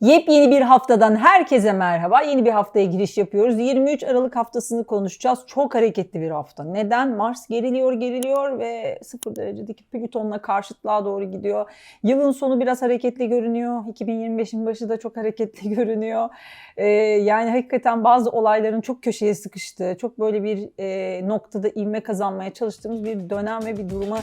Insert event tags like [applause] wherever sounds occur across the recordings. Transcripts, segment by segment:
Yepyeni bir haftadan herkese merhaba. Yeni bir haftaya giriş yapıyoruz. 23 Aralık haftasını konuşacağız. Çok hareketli bir hafta. Neden? Mars geriliyor, geriliyor ve 0 derecedeki Plüton'la karşıtlığa doğru gidiyor. Yılın sonu biraz hareketli görünüyor. 2025'in başı da çok hareketli [laughs] görünüyor. Ee, yani hakikaten bazı olayların çok köşeye sıkıştığı, çok böyle bir e, noktada ivme kazanmaya çalıştığımız bir dönem ve bir duruma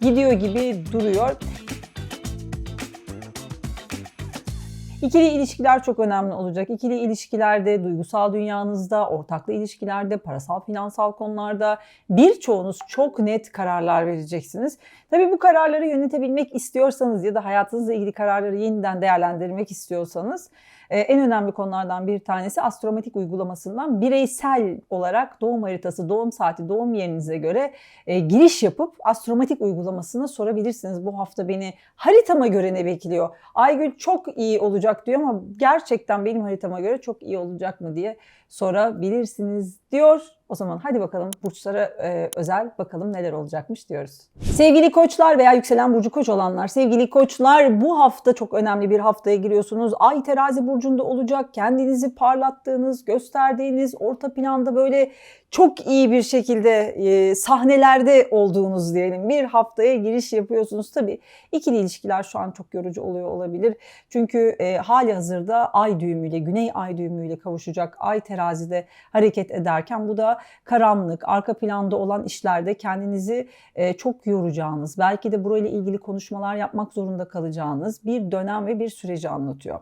gidiyor gibi duruyor. İkili ilişkiler çok önemli olacak. İkili ilişkilerde, duygusal dünyanızda, ortaklı ilişkilerde, parasal, finansal konularda birçoğunuz çok net kararlar vereceksiniz. Tabii bu kararları yönetebilmek istiyorsanız ya da hayatınızla ilgili kararları yeniden değerlendirmek istiyorsanız e, en önemli konulardan bir tanesi astromatik uygulamasından bireysel olarak doğum haritası, doğum saati, doğum yerinize göre e, giriş yapıp astromatik uygulamasını sorabilirsiniz. Bu hafta beni haritama göre ne bekliyor? Aygül çok iyi olacak diyor ama gerçekten benim haritama göre çok iyi olacak mı diye sorabilirsiniz diyor. O zaman hadi bakalım burçlara e, özel bakalım neler olacakmış diyoruz. Sevgili koçlar veya yükselen burcu koç olanlar, sevgili koçlar bu hafta çok önemli bir haftaya giriyorsunuz. Ay terazi burcunda olacak. Kendinizi parlattığınız, gösterdiğiniz, orta planda böyle çok iyi bir şekilde e, sahnelerde olduğunuz diyelim bir haftaya giriş yapıyorsunuz. Tabii ikili ilişkiler şu an çok yorucu oluyor olabilir. Çünkü e, hali hazırda ay düğümüyle, güney ay düğümüyle kavuşacak ay terazide hareket ederken bu da karanlık, arka planda olan işlerde kendinizi e, çok yoracağınız, belki de burayla ilgili konuşmalar yapmak zorunda kalacağınız bir dönem ve bir süreci anlatıyor.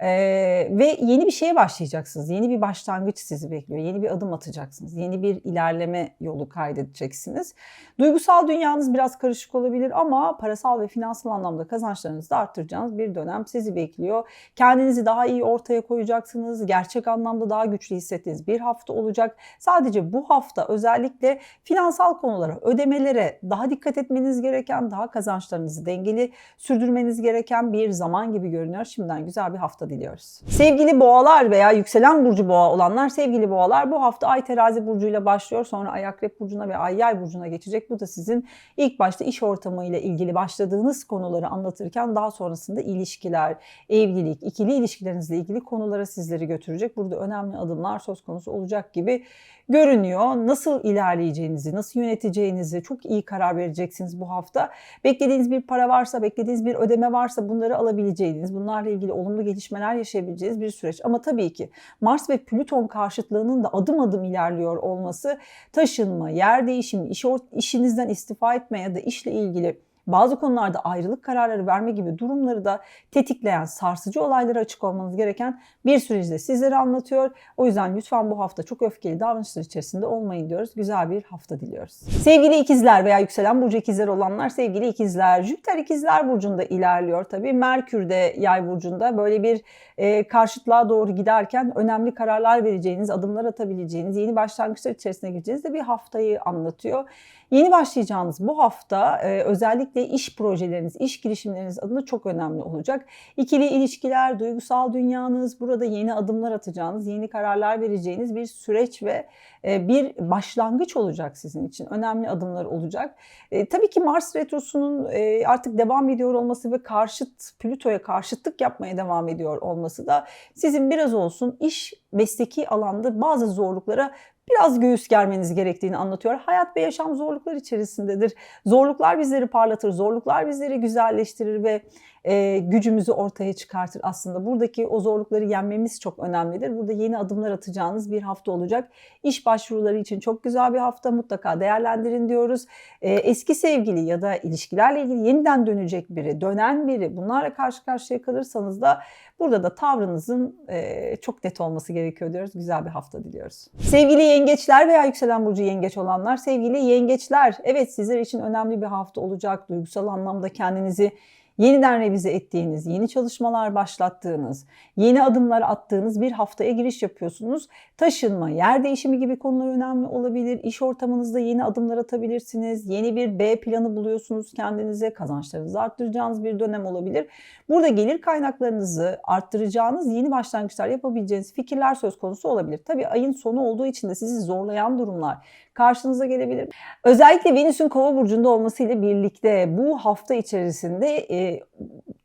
Ee, ve yeni bir şeye başlayacaksınız. Yeni bir başlangıç sizi bekliyor. Yeni bir adım atacaksınız. Yeni bir ilerleme yolu kaydedeceksiniz. Duygusal dünyanız biraz karışık olabilir ama parasal ve finansal anlamda kazançlarınızı da arttıracağınız bir dönem sizi bekliyor. Kendinizi daha iyi ortaya koyacaksınız. Gerçek anlamda daha güçlü hissettiğiniz bir hafta olacak. Sadece bu hafta özellikle finansal konulara, ödemelere daha dikkat etmeniz gereken, daha kazançlarınızı dengeli sürdürmeniz gereken bir zaman gibi görünüyor. Şimdiden güzel bir hafta diliyoruz. Sevgili boğalar veya yükselen burcu boğa olanlar, sevgili boğalar bu hafta ay terazi burcuyla başlıyor. Sonra ay akrep burcuna ve ay yay burcuna geçecek. Bu da sizin ilk başta iş ortamıyla ilgili başladığınız konuları anlatırken daha sonrasında ilişkiler, evlilik, ikili ilişkilerinizle ilgili konulara sizleri götürecek. Burada önemli adımlar söz konusu olacak gibi görünüyor. Nasıl ilerleyeceğinizi, nasıl yöneteceğinizi çok iyi karar vereceksiniz bu hafta. Beklediğiniz bir para varsa, beklediğiniz bir ödeme varsa bunları alabileceğiniz, bunlarla ilgili olumlu gelişmeler yaşayabileceğiniz bir süreç. Ama tabii ki Mars ve Plüton karşıtlığının da adım adım ilerliyor olması taşınma, yer değişimi, iş, işinizden istifa etme ya da işle ilgili bazı konularda ayrılık kararları verme gibi durumları da tetikleyen sarsıcı olaylara açık olmanız gereken bir süreci sizlere anlatıyor. O yüzden lütfen bu hafta çok öfkeli davranışlar içerisinde olmayın diyoruz. Güzel bir hafta diliyoruz. Sevgili ikizler veya yükselen burcu ikizler olanlar sevgili ikizler. Jüpiter ikizler burcunda ilerliyor tabii. Merkür de yay burcunda böyle bir e, karşıtlığa doğru giderken önemli kararlar vereceğiniz, adımlar atabileceğiniz, yeni başlangıçlar içerisine gireceğiniz de bir haftayı anlatıyor. Yeni başlayacağınız bu hafta e, özellikle iş projeleriniz, iş girişimleriniz adına çok önemli olacak. İkili ilişkiler, duygusal dünyanız, burada yeni adımlar atacağınız, yeni kararlar vereceğiniz bir süreç ve e, bir başlangıç olacak sizin için. Önemli adımlar olacak. E, tabii ki Mars Retrosu'nun e, artık devam ediyor olması ve karşıt Plüto'ya karşıtlık yapmaya devam ediyor olması da sizin biraz olsun iş mesleki alanda bazı zorluklara biraz göğüs germeniz gerektiğini anlatıyor. Hayat ve yaşam zorluklar içerisindedir. Zorluklar bizleri parlatır, zorluklar bizleri güzelleştirir ve e, gücümüzü ortaya çıkartır aslında. Buradaki o zorlukları yenmemiz çok önemlidir. Burada yeni adımlar atacağınız bir hafta olacak. İş başvuruları için çok güzel bir hafta mutlaka değerlendirin diyoruz. E, eski sevgili ya da ilişkilerle ilgili yeniden dönecek biri, dönen biri bunlarla karşı karşıya kalırsanız da burada da tavrınızın e, çok net olması gerekiyor diyoruz. Güzel bir hafta diliyoruz. Sevgili yengeçler veya yükselen burcu yengeç olanlar, sevgili yengeçler evet sizler için önemli bir hafta olacak. Duygusal anlamda kendinizi yeniden revize ettiğiniz, yeni çalışmalar başlattığınız, yeni adımlar attığınız bir haftaya giriş yapıyorsunuz. Taşınma, yer değişimi gibi konular önemli olabilir. İş ortamınızda yeni adımlar atabilirsiniz. Yeni bir B planı buluyorsunuz kendinize. Kazançlarınızı arttıracağınız bir dönem olabilir. Burada gelir kaynaklarınızı arttıracağınız yeni başlangıçlar yapabileceğiniz fikirler söz konusu olabilir. Tabii ayın sonu olduğu için de sizi zorlayan durumlar karşınıza gelebilir. Özellikle Venüs'ün kova burcunda olmasıyla birlikte bu hafta içerisinde e,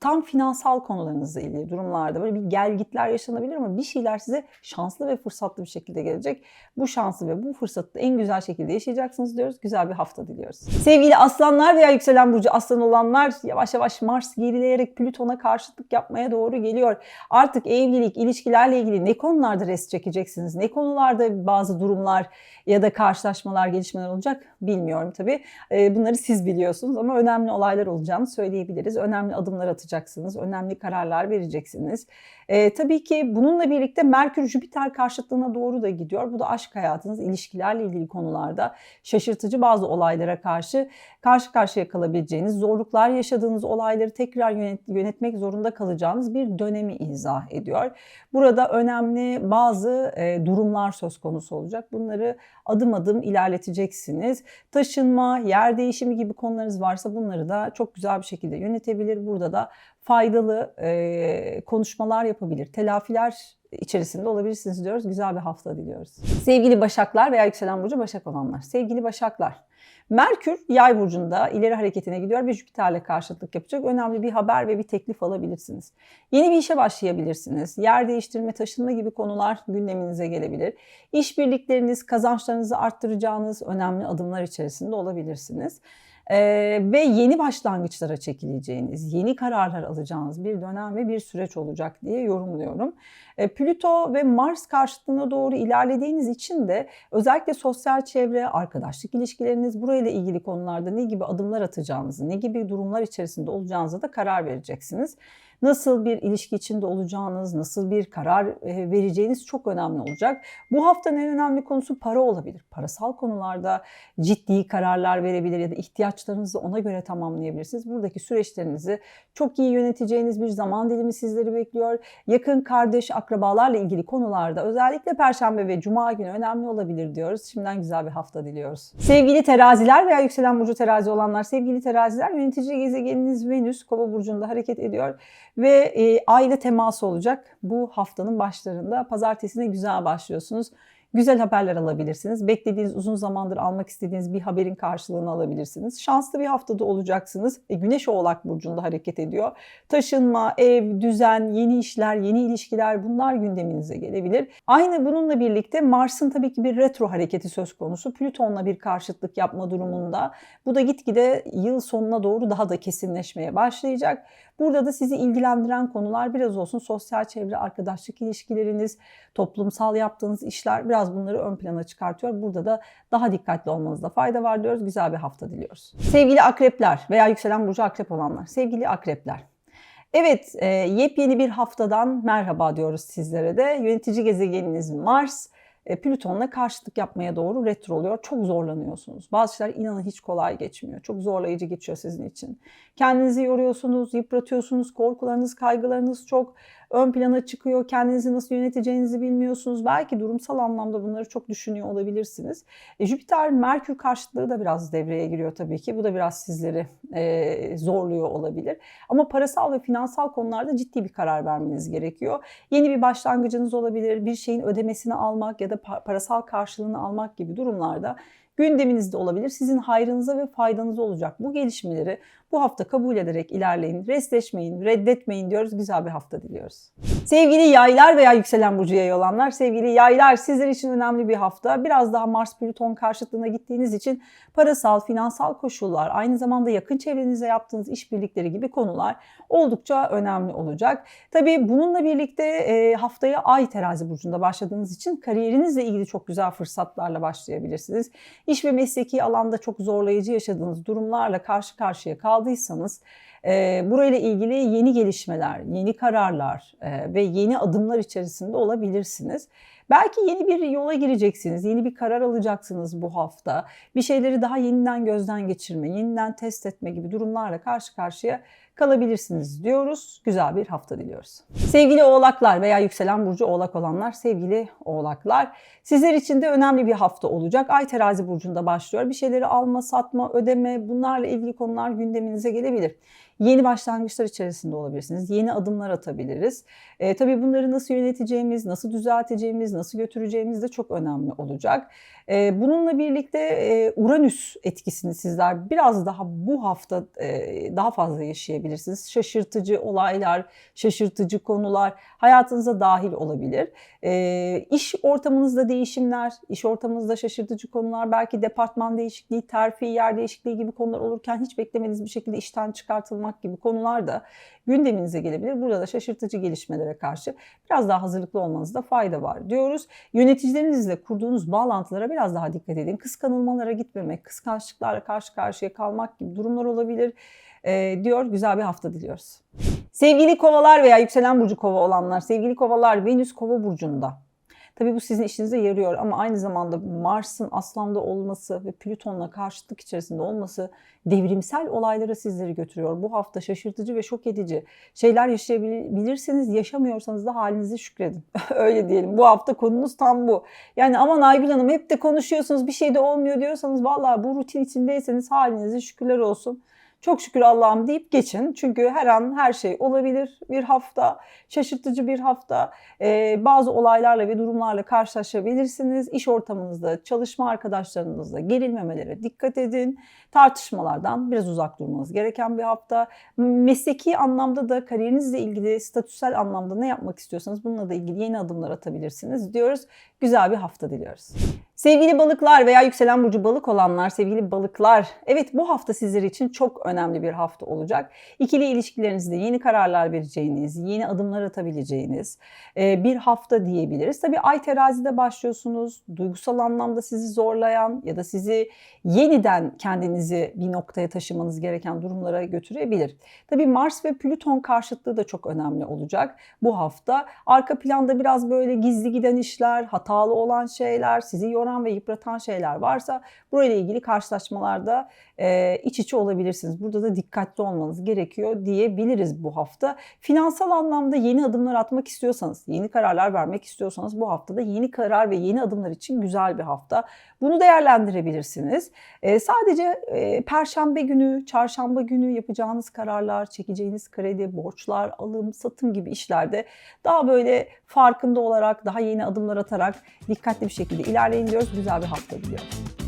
tam finansal konularınızla ilgili durumlarda böyle bir gelgitler yaşanabilir ama bir şeyler size şanslı ve fırsatlı bir şekilde gelecek. Bu şansı ve bu fırsatı en güzel şekilde yaşayacaksınız diyoruz. Güzel bir hafta diliyoruz. Sevgili aslanlar veya yükselen burcu aslan olanlar yavaş yavaş Mars gerileyerek Plüton'a karşıtlık yapmaya doğru geliyor. Artık evlilik, ilişkilerle ilgili ne konularda rest çekeceksiniz? Ne konularda bazı durumlar ya da karşılaşmalar, gelişmeler olacak bilmiyorum tabii. Bunları siz biliyorsunuz ama önemli olaylar olacağını söyleyebiliriz. Önemli adımlar atacaksınız, önemli kararlar vereceksiniz. E, tabii ki bununla birlikte Merkür-Jüpiter karşıtlığına doğru da gidiyor. Bu da aşk hayatınız, ilişkilerle ilgili konularda şaşırtıcı bazı olaylara karşı karşı karşıya kalabileceğiniz, zorluklar yaşadığınız olayları tekrar yönet, yönetmek zorunda kalacağınız bir dönemi izah ediyor. Burada önemli bazı e, durumlar söz konusu olacak. Bunları adım adım ilerleteceksiniz. Taşınma, yer değişimi gibi konularınız varsa bunları da çok güzel bir şekilde yönetebilir. Burada da faydalı e, konuşmalar yapabilir. Telafiler içerisinde olabilirsiniz diyoruz. Güzel bir hafta diliyoruz. Sevgili Başaklar veya yükselen burcu Başak olanlar. Sevgili Başaklar. Merkür yay burcunda ileri hareketine gidiyor ve Jüpiter'le karşıtlık yapacak. Önemli bir haber ve bir teklif alabilirsiniz. Yeni bir işe başlayabilirsiniz. Yer değiştirme, taşınma gibi konular gündeminize gelebilir. İşbirlikleriniz, kazançlarınızı arttıracağınız önemli adımlar içerisinde olabilirsiniz. Ee, ve yeni başlangıçlara çekileceğiniz, yeni kararlar alacağınız bir dönem ve bir süreç olacak diye yorumluyorum. Ee, Plüto ve Mars karşıtlığına doğru ilerlediğiniz için de özellikle sosyal çevre, arkadaşlık ilişkileriniz burayla ilgili konularda ne gibi adımlar atacağınızı, ne gibi durumlar içerisinde olacağınıza da karar vereceksiniz nasıl bir ilişki içinde olacağınız, nasıl bir karar e, vereceğiniz çok önemli olacak. Bu haftanın en önemli konusu para olabilir. Parasal konularda ciddi kararlar verebilir ya da ihtiyaçlarınızı ona göre tamamlayabilirsiniz. Buradaki süreçlerinizi çok iyi yöneteceğiniz bir zaman dilimi sizleri bekliyor. Yakın kardeş, akrabalarla ilgili konularda özellikle Perşembe ve Cuma günü önemli olabilir diyoruz. Şimdiden güzel bir hafta diliyoruz. Sevgili teraziler veya yükselen burcu terazi olanlar, sevgili teraziler yönetici gezegeniniz Venüs Kova burcunda hareket ediyor ve e, aile teması olacak bu haftanın başlarında. Pazartesine güzel başlıyorsunuz güzel haberler alabilirsiniz. Beklediğiniz uzun zamandır almak istediğiniz bir haberin karşılığını alabilirsiniz. Şanslı bir haftada olacaksınız. E, Güneş Oğlak Burcu'nda hareket ediyor. Taşınma, ev, düzen, yeni işler, yeni ilişkiler bunlar gündeminize gelebilir. Aynı bununla birlikte Mars'ın tabii ki bir retro hareketi söz konusu. Plüton'la bir karşıtlık yapma durumunda. Bu da gitgide yıl sonuna doğru daha da kesinleşmeye başlayacak. Burada da sizi ilgilendiren konular biraz olsun sosyal çevre, arkadaşlık ilişkileriniz, toplumsal yaptığınız işler biraz bunları ön plana çıkartıyor. Burada da daha dikkatli olmanızda fayda var diyoruz. Güzel bir hafta diliyoruz. Sevgili akrepler veya yükselen burcu akrep olanlar, sevgili akrepler. Evet, e, yepyeni bir haftadan merhaba diyoruz sizlere de. Yönetici gezegeniniz Mars, Plüton'la karşıtlık yapmaya doğru retro oluyor. Çok zorlanıyorsunuz. Bazı şeyler inanın hiç kolay geçmiyor. Çok zorlayıcı geçiyor sizin için. Kendinizi yoruyorsunuz, yıpratıyorsunuz, korkularınız, kaygılarınız çok ön plana çıkıyor. Kendinizi nasıl yöneteceğinizi bilmiyorsunuz. Belki durumsal anlamda bunları çok düşünüyor olabilirsiniz. E, Jüpiter Merkür karşıtlığı da biraz devreye giriyor tabii ki. Bu da biraz sizleri e, zorluyor olabilir. Ama parasal ve finansal konularda ciddi bir karar vermeniz gerekiyor. Yeni bir başlangıcınız olabilir. Bir şeyin ödemesini almak ya da parasal karşılığını almak gibi durumlarda gündeminizde olabilir. Sizin hayrınıza ve faydanıza olacak bu gelişmeleri bu hafta kabul ederek ilerleyin. Restleşmeyin, reddetmeyin diyoruz. Güzel bir hafta diliyoruz. Sevgili yaylar veya yükselen burcu yay olanlar, sevgili yaylar sizler için önemli bir hafta. Biraz daha Mars Plüton karşıtlığına gittiğiniz için parasal, finansal koşullar, aynı zamanda yakın çevrenize yaptığınız işbirlikleri gibi konular oldukça önemli olacak. Tabii bununla birlikte e, haftaya Ay terazi burcunda başladığınız için kariyerinizle ilgili çok güzel fırsatlarla başlayabilirsiniz. İş ve mesleki alanda çok zorlayıcı yaşadığınız durumlarla karşı karşıya kaldıysanız e, burayla ilgili yeni gelişmeler, yeni kararlar e, ve yeni adımlar içerisinde olabilirsiniz. Belki yeni bir yola gireceksiniz, yeni bir karar alacaksınız bu hafta. Bir şeyleri daha yeniden gözden geçirme, yeniden test etme gibi durumlarla karşı karşıya kalabilirsiniz diyoruz. Güzel bir hafta diliyoruz. Sevgili oğlaklar veya yükselen burcu oğlak olanlar, sevgili oğlaklar sizler için de önemli bir hafta olacak. Ay terazi burcunda başlıyor. Bir şeyleri alma, satma, ödeme bunlarla ilgili konular gündeminize gelebilir. Yeni başlangıçlar içerisinde olabilirsiniz. Yeni adımlar atabiliriz. E, tabii bunları nasıl yöneteceğimiz, nasıl düzelteceğimiz, nasıl götüreceğimiz de çok önemli olacak. E, bununla birlikte e, Uranüs etkisini sizler biraz daha bu hafta e, daha fazla yaşayabilirsiniz. Şaşırtıcı olaylar, şaşırtıcı konular hayatınıza dahil olabilir. E, iş ortamınızda değişimler, iş ortamınızda şaşırtıcı konular, belki departman değişikliği, terfi, yer değişikliği gibi konular olurken hiç beklemediğiniz bir şekilde işten çıkartılmak gibi konular da gündeminize gelebilir. Burada da şaşırtıcı gelişmelere karşı biraz daha hazırlıklı olmanızda fayda var diyoruz. Yöneticilerinizle kurduğunuz bağlantılara biraz daha dikkat edin. Kıskanılmalara gitmemek, kıskançlıklarla karşı karşıya kalmak gibi durumlar olabilir e, diyor. Güzel bir hafta diliyoruz. Sevgili kovalar veya yükselen burcu kova olanlar, sevgili kovalar Venüs kova burcunda. Tabii bu sizin işinize yarıyor ama aynı zamanda Mars'ın aslanda olması ve Plüton'la karşıtlık içerisinde olması devrimsel olaylara sizleri götürüyor. Bu hafta şaşırtıcı ve şok edici şeyler yaşayabilirsiniz. Yaşamıyorsanız da halinizi şükredin. [laughs] Öyle diyelim. Bu hafta konumuz tam bu. Yani aman Aygül Hanım hep de konuşuyorsunuz bir şey de olmuyor diyorsanız vallahi bu rutin içindeyseniz halinize şükürler olsun. Çok şükür Allah'ım deyip geçin. Çünkü her an her şey olabilir. Bir hafta, şaşırtıcı bir hafta. Ee, bazı olaylarla ve durumlarla karşılaşabilirsiniz. İş ortamınızda, çalışma arkadaşlarınızla gerilmemelere dikkat edin. Tartışmalardan biraz uzak durmanız gereken bir hafta. Mesleki anlamda da kariyerinizle ilgili, statüsel anlamda ne yapmak istiyorsanız bununla da ilgili yeni adımlar atabilirsiniz diyoruz. Güzel bir hafta diliyoruz. Sevgili balıklar veya yükselen burcu balık olanlar, sevgili balıklar, evet bu hafta sizler için çok önemli bir hafta olacak. İkili ilişkilerinizde yeni kararlar vereceğiniz, yeni adımlar atabileceğiniz e, bir hafta diyebiliriz. Tabii ay terazide başlıyorsunuz, duygusal anlamda sizi zorlayan ya da sizi yeniden kendinizi bir noktaya taşımanız gereken durumlara götürebilir. Tabii Mars ve Plüton karşıtlığı da çok önemli olacak bu hafta. Arka planda biraz böyle gizli giden işler, hatalı olan şeyler, sizi yoran ve yıpratan şeyler varsa burayla ilgili karşılaşmalarda e, iç içe olabilirsiniz. Burada da dikkatli olmanız gerekiyor diyebiliriz bu hafta. Finansal anlamda yeni adımlar atmak istiyorsanız, yeni kararlar vermek istiyorsanız bu haftada yeni karar ve yeni adımlar için güzel bir hafta. Bunu değerlendirebilirsiniz. E, sadece e, perşembe günü, çarşamba günü yapacağınız kararlar, çekeceğiniz kredi, borçlar, alım, satım gibi işlerde daha böyle farkında olarak, daha yeni adımlar atarak dikkatli bir şekilde ilerleyin diyoruz. Güzel bir hafta diliyoruz.